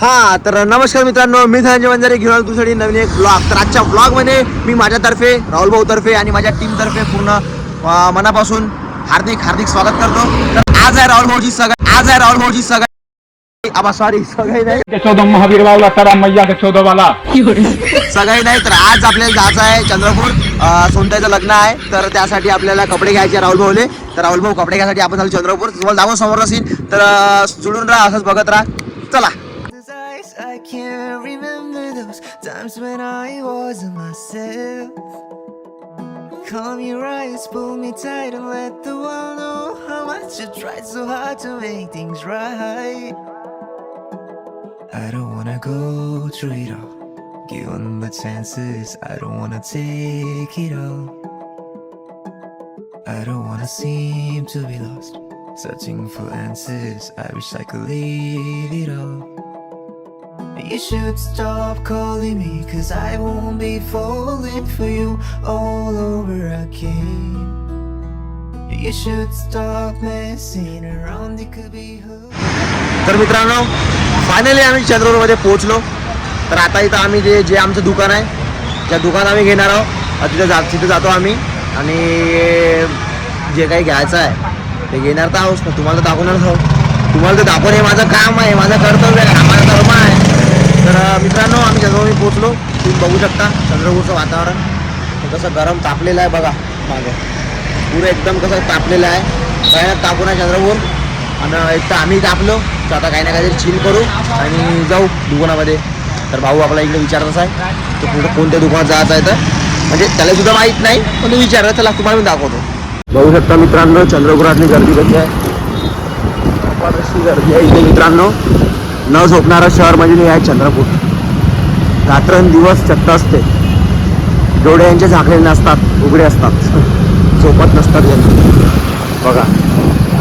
हा तर नमस्कार मित्रांनो मी धनंजय वंजारे घेऊन आलो तुझ्यासाठी नवीन एक ब्लॉग तर आजच्या ब्लॉगमध्ये मी माझ्यातर्फे राहुल भाऊ तर्फे आणि माझ्या टीम तर्फे पूर्ण मनापासून हार्दिक हार्दिक स्वागत करतो. तर आज आहे राहुल भाऊची सगळं आज आहे राहुल भाऊची सगळं. आबा सॉरी सगळे नाही. महावीर मैया वाला सगळे नाही तर आज आपल्याला जायचं आहे चंद्रपूर सोनताईचं लग्न आहे. तर त्यासाठी आपल्याला कपडे घ्यायचे राहुल भाऊले. तर राहुल भाऊ कपडे घ्यायसाठी आपण चंद्रपूर तुम्हाला दाखवून समोर असेल तर जुळून राहा असंच बघत राहा. चला. Can't remember those times when I wasn't myself. Calm your eyes, pull me tight, and let the world know how much you tried so hard to make things right. I don't wanna go through it all. Given the chances, I don't wanna take it all. I don't wanna seem to be lost. Searching for answers, I wish I could leave it all. You should stop calling me, cause I won't be falling for you all over again. You should stop messing around, it could be तर मित्रांनो finally आम्ही चंद्रपूरमध्ये पोहोचलो. तर आता इथं आम्ही जे जे आमचं दुकान आहे त्या दुकान आम्ही घेणार आहोत. तिथे जा तिथं जातो आम्ही. आणि जे काही घ्यायचं आहे ते घेणार तर आहोत. ना तुम्हाला तर दाखवणारच आहोत. तुम्हाला तर दाखवणं हे माझं काम आहे माझं कर्तव्य आहे. आम्हाला तर मित्रांनो आम्ही चंद्रपूर पोहोचलो. तुम्ही बघू शकता चंद्रपूरचं वातावरण. कसं गरम तापलेलं आहे बघा मागे. पुरं एकदम कसं तापलेलं आहे. काही ना तापून आहे चंद्रपूर. आणि एक तर आम्ही तापलो. तर आता काही ना काहीतरी चिल करू आणि जाऊ दुकानामध्ये. तर भाऊ आपला इकडे विचारतच आहे. तो कुठं कोणत्या दुकानात जायचं आहे तर. म्हणजे त्याला सुद्धा माहीत नाही पण तू विचारलं चला तुम्हाला मी दाखवतो. बघू शकता मित्रांनो चंद्रपुरातली गर्दी कशी आहे. अशी गर्दी आहे इथे मित्रांनो. न झोपणारं शहर म्हणजे हे आहे चंद्रपूर. रात्रंदिवस चक्क असते. डोळे यांचे झाकलेले नसतात उघडे असतात. झोपत नसतात यांचे बघा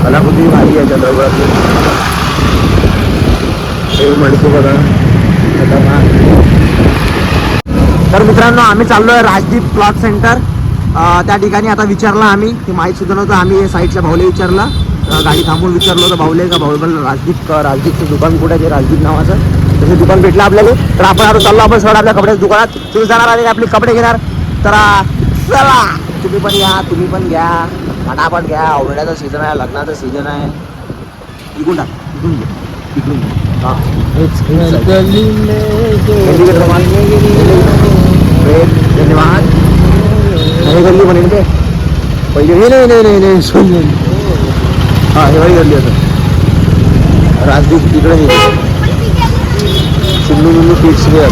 कलाकृती भारी आहे चंद्रपुरातली. हे म्हणतो बघा तर मित्रांनो आम्ही चाललो आहे राजदीप क्लॉथ सेंटर. त्या ठिकाणी आता विचारलं आम्ही ती माहीत सुद्धा नव्हतं आम्ही साईडच्या भाऊला विचारलं. गाडी थांबून विचारलो तर भाऊले का? भाऊ पण राजदीप राजदीपचं दुकान कुठे आहे? राजदीप नावाचं. तसं दुकान भेटलं आपल्याला. तर आपण आता चाललो आपण सर आपल्या कपड्याच्या दुकानात. तुम्ही जाणार आणि आपले कपडे घेणार. तर चला. तुम्ही पण या तुम्ही पण घ्या. फटाफट घ्या. आवड्याचं सीझन आहे लग्नाचं सीझन आहे. इकून टाक इकून घे इकून घे. हां हेच धन्यवाद. नाही गल्ली म्हणेन ते. पहिले हे नाही नाही नाही नाही नाही हां हे वाली गल्ली असं राजदीप तिकडे चिल्लू मिल्लू पीठ वेअर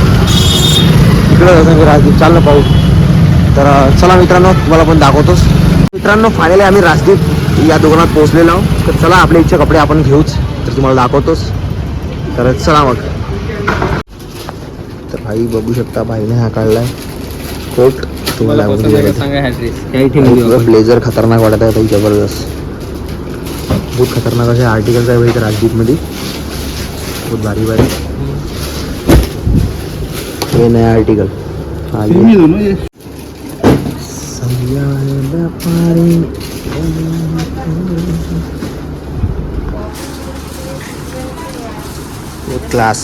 तिकडे राजदीप चाल ना पाहू. तर चला मित्रांनो तुम्हाला पण दाखवतोच. मित्रांनो फायनली आम्ही राजदीप या दुकानात पोहोचलेलो आहोत. तर चला आपल्या इच्छा कपडे आपण घेऊच. तर तुम्हाला दाखवतोच. तर चला मग. तर भाई बघू शकता भाईने हा काढलाय. कोट. तुम्हाला ब्लेझर खतरनाक वाटत आहे भाई जबरदस्त. बहुत खतरनाक असे आर्टिकल्स आहे तर राजदीपमध्ये बहुत भारी भारी. हे नया आर्टिकल हा क्लास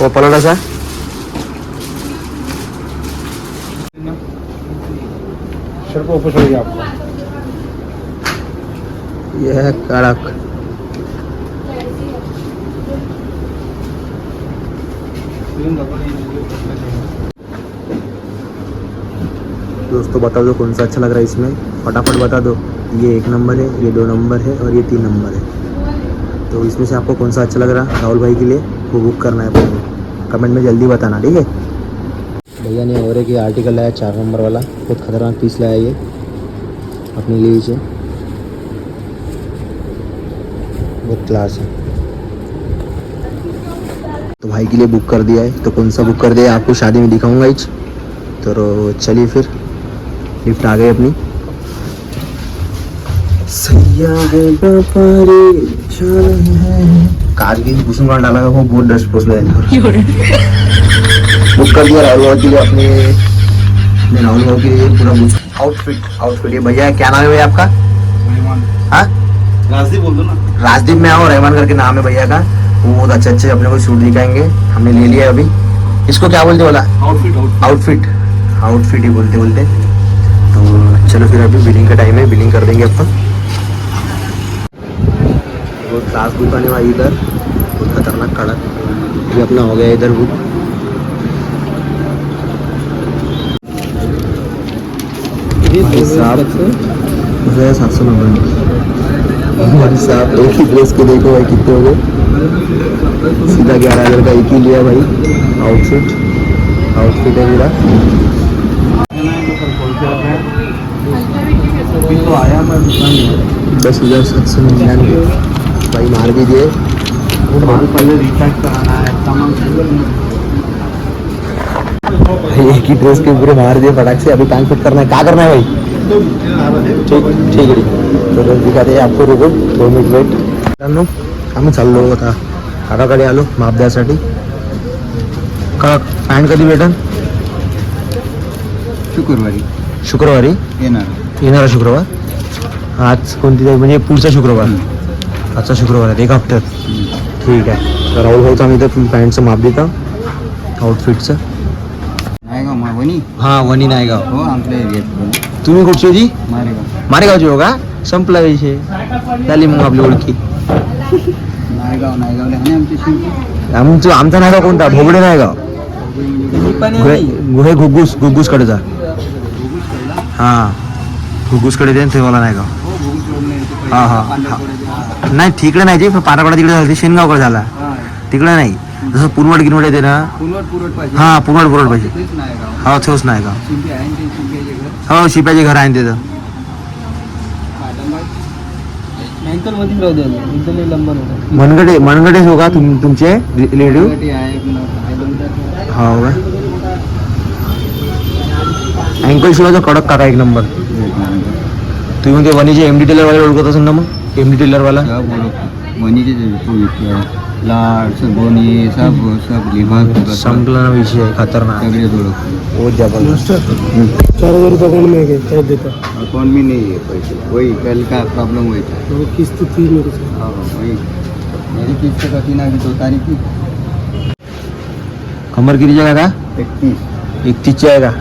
वो पलट असा. सिर्फ वापस हो गया आपका ये है कड़क। दोस्तों बता दो कौन सा अच्छा लग रहा है इसमें। फटाफट बता दो। ये एक नंबर है, ये दो नंबर है और ये तीन नंबर है। तो इसमें से आपको कौन सा अच्छा लग रहा है? राहुल भाई के लिए वो बुक करना है आपको कमेंट में जल्दी बताना, ठीक है? भैया ने और एक आर्टिकल लाया चार नंबर वाला। बहुत खतरनाक पीस लाया ये। अपने लिए बहुत क्लास है। तो भाई के लिए बुक कर दिया है। तो कौन सा बुक कर दिया आपको शादी में दिखाऊँगा इच। तो चलिए फिर। लिफ्ट आ गई अपनी है है। काज की घुसून डाला वो बहुत डस्ट है बुक कर दिया राहुल भाव के लिए अपने। अपने राहुल भाव के लिए पूरा आउटफिट आउटफिट ये भैया क्या नाम है भैया आपका? हाँ? राजदीप बोल दो ना। राजदीप में आओ रहमान करके नाम है भैया का। वो बहुत अच्छे अच्छे अपने को सूट दिखाएँगे। हमने ले लिया अभी। इसको क्या बोलते बोला? आउटफिट आउटफिट आउटफिट ही बोलते बोलते। तो चलो फिर अभी बिलिंग का टाइम है। बिलिंग कर देंगे अपन। बहुत खास दुकान है भाई इधर। बहुत खतरनाक कड़क ये अपना हो गया इधर बुक साहब सात सौ नब्बे। भाई साहब एक ही ड्रेस के देखो भाई कितने हो गए। सीधा ग्यारह हज़ार का एक ही लिया भाई। आउटफिट आउटफिट है मेरा। दस हज़ार सात सौ निन्यानवे। भाई मार भी दिए। एक ही ड्रेस के पूरे मार दिए, फटाक से। अभी पैंट फिट करना है। क्या करना है भाई? ठीक ठीक आहे. तर दिखाते आपको रोबो दोन मिनिट वेट मित्रांनो आम्ही चाललो आता काकाकडे आलो माप द्यासाठी का पॅन्ट कधी भेटन शुक्रवारी. शुक्रवारी? येणार. येणारा शुक्रवार? आज कोणती तारीख? म्हणजे पुढचा शुक्रवार. आजचा शुक्रवार आहे एक हप्त्यात ठीक आहे. तर राहुल भाऊचं आम्ही इथं पॅन्टचं माप देतो. आउटफिटचं नायगाव मावणी हां वनी नायगाव. हो आमच्या एरियात तुम्ही कुठची होती मारेगाव. मारेगावची हो का? संपला विषय. झाली मग आपली ओळखी. नायगाव नायगावला आहे ना आमची शिंपी आमचं आमचा नायगाव कोणता? भोगडे नायगाव. गुहे गुहे घुग्गुस घुग्गुसकडेचा हां. घुग्गुसकडे ते तेव्हाला नायगाव. हा, हा, हा. नाही तिकडे नाही ते पाराकडा तिकडे झालं ते शेनगावकडे झाला. तिकडे नाही. जसं पुरवड गिरवड येते ना? पाहिजे. हा पुरवड पुरवड पाहिजे. तेच हो तेच नायगाव शिंपी आहे ना ते शिंपीचे घर? हो शिप्याचे घर आहे तिथं. अँकलमध्ये राहू द्या एकदम लंबा होता मनगडे मनगडे हो का तुम तुमचे? रिलेटिव्ह पुरवटी आहे पुन्हा आहे दोन चार. हो का? अँकल शिवायचा कडक काका एक नंबर. तुम्ही ते वनीचे एम डी टेलरवाले ओळखत असेल ना मग? एम डी टेलरवाला के जो तो विकते हैं लाड बोनी सब सब संपला विषय खतरनाक. सगळे जोडक बहुत जबरदस्त. चार हजार रुपये अकाउंट में गए देता. अकाउंट में नहीं है पैसे. वही कल का प्रॉब्लम हुई था किस्त थी मेरे से हाँ वही मेरी किस्त कटी ना की दो तारीख? की कमर किती आहे का? इकतीस एकतीसची आहे का?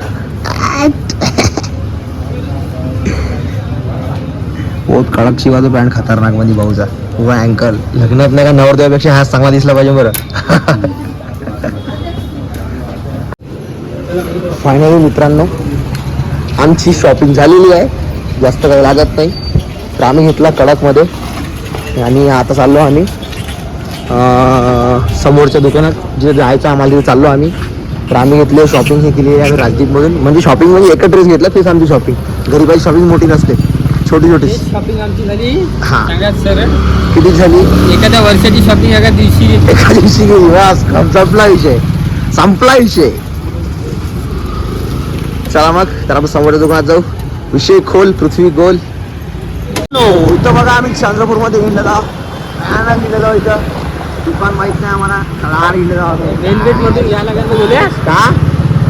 बहुत कडक शिवाचा पॅन्ट खतरनाकमध्ये भाऊचा. व अँकल लग्नात नाही का नवरदेवापेक्षा हाच चांगला दिसला पाहिजे बरं. फायनली मित्रांनो आमची शॉपिंग झालेली आहे. जास्त काही लागत नाही. तर आम्ही घेतला कडकमध्ये. आणि आता चाललो आम्ही समोरच्या दुकानात. जे जायचं आम्हाला तिथे चाललो आम्ही. तर आम्ही घेतले शॉपिंग हे केली आहे राजदीपमधून म्हणजे शॉपिंग म्हणजे एकच ड्रेस घेतला तेच आमची शॉपिंग गरीबाची शॉपिंग मोठी नसते. छोटी छोटी. शॉपिंग आमची झाली. हा. सर. किती झाली? एखाद्या वर्षाची शॉपिंग एका दिवशी. एका दिवशी गेली बस संपला विषय. संपला विषय. चला मग तर आपण समोरच्या दुकानात जाऊ. विषय खोल पृथ्वी गोल. इथं बघा आम्ही चंद्रपूरमध्ये हिंडत आहोत इथं? दुकान माहीत नाही आम्हाला. का?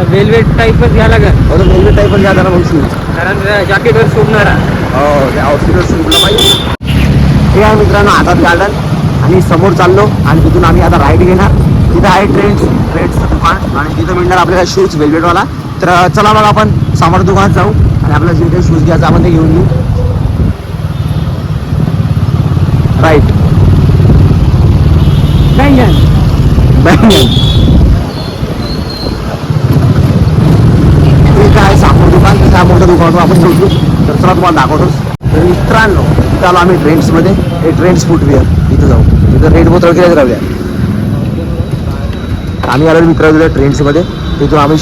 वेलवेट टाईपच घ्या लागेल. हो रेल्वे टाईप घ्या जरा मग शूज कारण जॅकेटवर शोधणारा हो आउटफिटवर सुटलं पाहिजे. हे आहे मित्रांनो आझाद गार्डन आणि समोर चाललो आणि तिथून आम्ही आता राईड घेणार. तिथं आहे ट्रेंड्स ट्रेंड्सचं दुकान. आणि तिथं मिळणार आपल्याला शूज वेलवेटवाला तर चला मग आपण समोर दुकानात जाऊ. आणि आपल्याला जे काही शूज घ्यायचं आपण ते घेऊन घेऊ राईट ठीक आहे समोर दुकान कसं आहे मोठं दुकान आपण शोधू तर चला तुम्हाला दाखवतोच तर मित्रांनो इथं आलो आम्ही ट्रेंड्समध्ये हे ट्रेंड्स फुटवेअर इथं जाऊ. इथं रेट बोतळ केल्याच राहूया आम्ही आलो मित्र ट्रेंड्समध्ये तिथून आम्ही.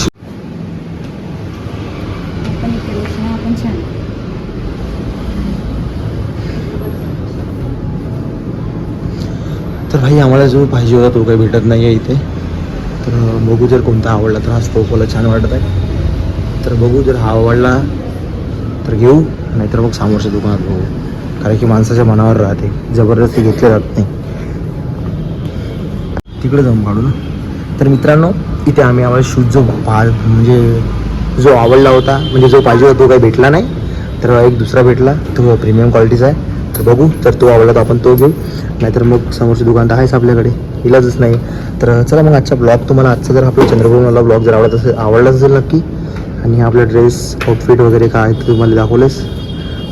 तर भाई आम्हाला जो पाहिजे होता तो काही भेटत नाही आहे इथे. तर बघू जर कोणता आवडला तर हा स्पोकवाला छान वाटत आहे. तर बघू जर हा आवडला तर घेऊ नाहीतर मग समोरच्या दुकानात बघू. कारण की माणसाच्या मनावर राहते. जबरदस्ती घेतले जात नाही. तिकडे जाऊन काढू ना. तर मित्रांनो इथे आम्ही आम्हाला शूज जो पा म्हणजे जो आवडला होता म्हणजे जो पाहिजे होता तो काही भेटला नाही. तर एक दुसरा भेटला. तो प्रीमियम क्वालिटीचा आहे. तर बघू तर तो आवडला तर आपण तो घेऊ. नाहीतर मग समोरचे दुकान तर आहेच आपल्याकडे. इलाजच नाही. तर चला मग आजचा ब्लॉग तुम्हाला आजचा जर आपला चंद्रपूरमधला ब्लॉग जर आवडत असेल आवडलाच असेल नक्की आणि आपला ड्रेस आउटफिट वगैरे काय ते तुम्हाला दाखवलेस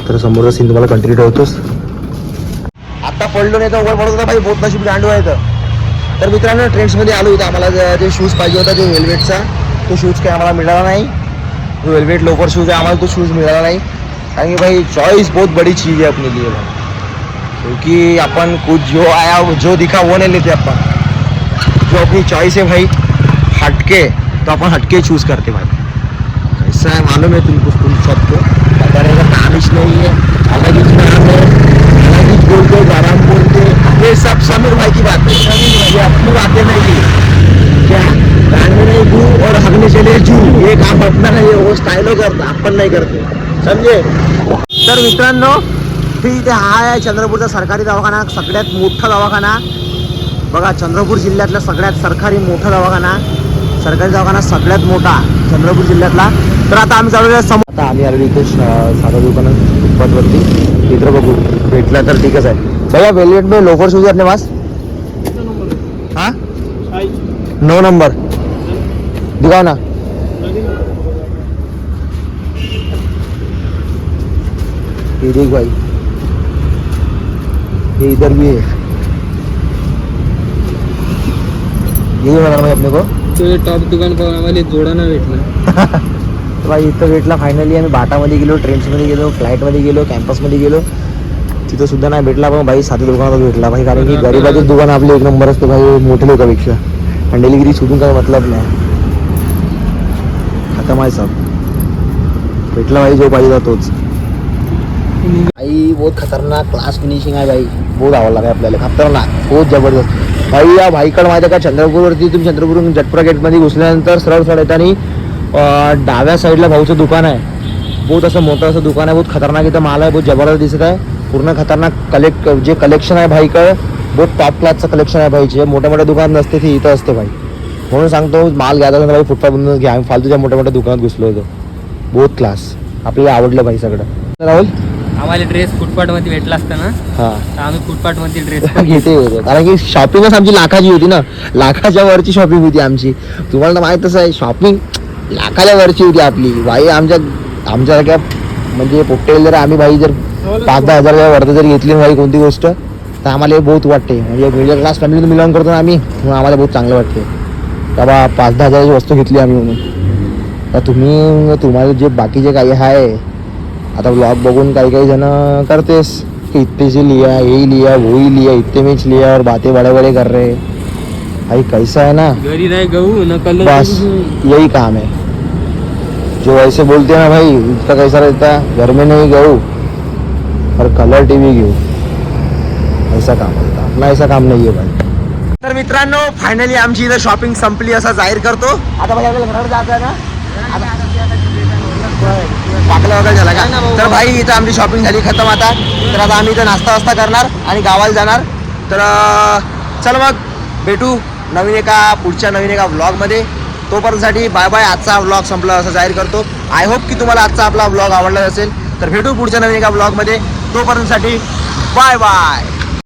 तर समोरचा सीन तुम्हाला कंटिन्यू ठेवतोस. आता पडलो नाही तर उघड पडत होता भाई बहुत नशीब दांडू आहे तर तर मित्रांनो ट्रेंड्समध्ये आलो होतं आम्हाला जे- शूज पाहिजे होता जो वेल्वेटचा तो शूज काही आम्हाला मिळाला नाही. जो वेल्वेट लोकर शूज आहे आम्हाला तो शूज मिळाला नाही. कारण की भाई चॉईस बहुत बड़ी चीज़ है अपने लिए भाई. क्योंकि अपन कुछ जो आया जो दिखा वो नहीं लेते अपन. जो अपनी चॉइस है भाई हटके तो अपन हटके चूज करते भाई. मालूम है तुमको तुम सबको बताने का तानिश नहीं है अलग ही नाम है अलग ही बोलते आराम बोलते ये सब समीर भाई की बात है। ये अपनी बातें नहीं है। क्या? गाने नहीं जू और हगने चले जू। ये काम अपना नाही वो स्टाइलो करता आपण नाही करते। समजे तर मित्रांनो ठीक इथे हा आहे चंद्रपूरचा सरकारी दवाखाना सगळ्यात मोठा दवाखाना. बघा चंद्रपूर जिल्ह्यातला सगळ्यात सरकारी मोठा दवाखाना. सरकारी दवाखाना सगळ्यात मोठा चंद्रपूर जिल्ह्यातला. तर आता आम्ही चालू समोर. आता आम्ही आलेलो इथे साधा दुकानात फुटपाथवरती इथं बघू भेटला तर ठीकच आहे. भैया वेलवेट में लोफर शूज अपने पास हाँ? नौ नंबर. दिखाओ ना. ये देख भाई. ये इधर भी है. ये भाई अपने को. तो टॉप दुकान पाहून आम्हाला जोडा ना भेटला तर भाई इथं भेटला फायनली आम्ही बाटामध्ये गेलो ट्रेन्समध्ये गेलो फ्लाईटमध्ये गेलो कॅम्पसमध्ये गेलो. तिथं सुद्धा नाही भेटला पण भाई साध्या दुकानात भेटला भाई कारण की गरीबाचेच दुकान आपले एक नंबर असते भाई मोठे लोकांपेक्षा आणि डेलिव्हरी शोधून काही मतलब नाही. खतम आहे सब भेटला भाई जो पाहिजे होता तोच. भाई बहुत खतरनाक क्लास फिनिशिंग आहे भाई. बहुत आवडला काय आपल्याला खतरनाक बहुत जबरदस्त. भाई या भाईकडे माहिती आहे का चंद्रपूरवरती तुम्ही चंद्रपूर जटपुरा गेटमध्ये घुसल्यानंतर सरळ सरळ येतानी डाव्या साईडला भाऊचं दुकान आहे. बहुत असं मोठं असं दुकान आहे बहुत खतरनाक इथं माल आहे बहुत जबरदस्त दिसत आहे. पूर्ण खतरनाक कलेक्ट जे कलेक्शन आहे भाईकडे बहुत टॉप क्लासचं कलेक्शन आहे भाईचे. मोठ्या मोठ्या दुकान नसते ते इथं असते भाई. म्हणून सांगतो माल घ्यायचा भाई फुटपाथ बंद घ्या. आम्ही फालतूच्या मोठ्या मोठ्या दुकानात घुसलो होतो. बहुत क्लास आपल्याला आवडलं भाई सगळं. राहुल? आम्हाला ड्रेस फुटपाथमध्ये भेटला असता ना हां. तर आम्ही फुटपाथमध्ये ड्रेस घेते होतो. कारण की शॉपिंगच आमची लाखाची होती ना. लाखाच्या वरची शॉपिंग होती आमची. तुम्हाला माहीतच आहे शॉपिंग लाखाच्या वरची होती आपली. भाई आमच्या आमच्यासारख्या म्हणजे पोट्टे जर आम्ही भाई जर पाच दहा हजाराच्या वरती जर घेतली भाई कोणती गोष्ट तर आम्हाला हे बहुत वाटते. म्हणजे मिडल क्लास फॅमिलीतून बिलॉंग करतो ना आम्ही म्हणून आम्हाला बहुत चांगलं वाटते. बाबा पाच दहा हजाराची वस्तू घेतली आम्ही म्हणून. तर तुम्ही तुम्हाला जे बाकीचे काही आहे आता ब्लॉग बघून काही काही जण करतेस. कि इतने से लिया यही लिया वही लिया इतने में लिया और बातें बड़े बड़े कर रहे. भाई कैसा है ना? गहू बस यही काम है. जो ऐसे बोलते हैं ना भाई उसका कैसा रहता है? घर में नहीं गऊ और कलर टीवी घेऊ. ऐसा काम होता अपना ऐसा काम नाही आहे भाई. तर मित्रांनो फायनली आमची इथं शॉपिंग संपली असं जाहीर करतो. आता भाई आपल्याला घराकडे जायचं आहे ना? पाकला वगैरे झाला का? तर भाई इथं आमची शॉपिंग झाली खतम आता. तर आता आम्ही इथं नाश्ता वास्ता करणार आणि गावाला जाणार. तर चल मग भेटू नवीन एका पुढच्या नवीन एका ब्लॉगमध्ये तोपर्यंतसाठी बाय बाय आजचा ब्लॉग संपला असं जाहीर करतो. आय होप की तुम्हाला आजचा आपला ब्लॉग आवडला असेल. तर भेटू पुढच्या नवीन एका ब्लॉगमध्ये तोपर्यंतसाठी बाय बाय